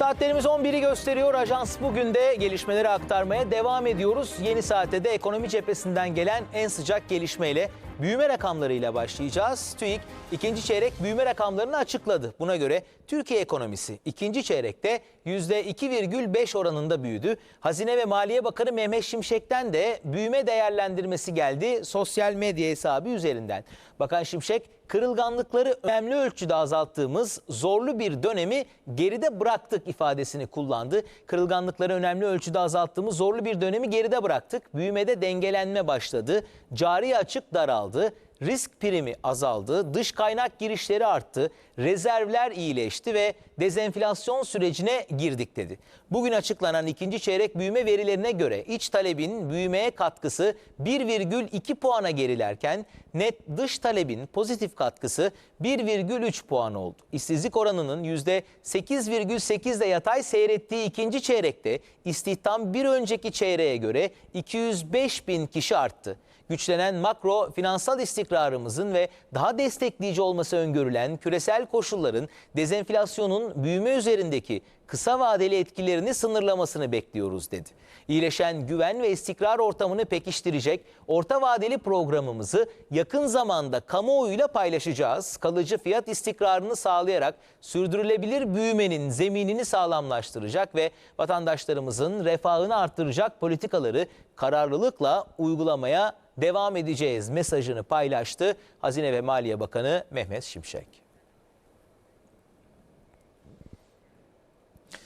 Saatlerimiz 11'i gösteriyor. Ajans bugün de gelişmeleri aktarmaya devam ediyoruz. Yeni saatte de ekonomi cephesinden gelen en sıcak gelişmeyle büyüme rakamlarıyla başlayacağız. TÜİK ikinci çeyrek büyüme rakamlarını açıkladı. Buna göre Türkiye ekonomisi ikinci çeyrekte %2,5 oranında büyüdü. Hazine ve Maliye Bakanı Mehmet Şimşek'ten de büyüme değerlendirmesi geldi sosyal medya hesabı üzerinden. Bakan Şimşek kırılganlıkları önemli ölçüde azalttığımız zorlu bir dönemi geride bıraktık ifadesini kullandı. Kırılganlıkları önemli ölçüde azalttığımız zorlu bir dönemi geride bıraktık. Büyümede dengelenme başladı. Cari açık daraldı aldı. Risk primi azaldı, dış kaynak girişleri arttı, rezervler iyileşti ve dezenflasyon sürecine girdik dedi. Bugün açıklanan ikinci çeyrek büyüme verilerine göre iç talebin büyümeye katkısı 1,2 puana gerilerken net dış talebin pozitif katkısı 1,3 puan oldu. İşsizlik oranının %8,8'de yatay seyrettiği ikinci çeyrekte istihdam bir önceki çeyreğe göre 205 bin kişi arttı. Güçlenen makro finansal istikrarımızın ve daha destekleyici olması öngörülen küresel koşulların dezenflasyonun büyüme üzerindeki kısa vadeli etkilerini sınırlamasını bekliyoruz dedi. İyileşen güven ve istikrar ortamını pekiştirecek orta vadeli programımızı yakın zamanda kamuoyuyla paylaşacağız. Kalıcı fiyat istikrarını sağlayarak sürdürülebilir büyümenin zeminini sağlamlaştıracak ve vatandaşlarımızın refahını arttıracak politikaları kararlılıkla uygulamaya devam edeceğiz mesajını paylaştı Hazine ve Maliye Bakanı Mehmet Şimşek.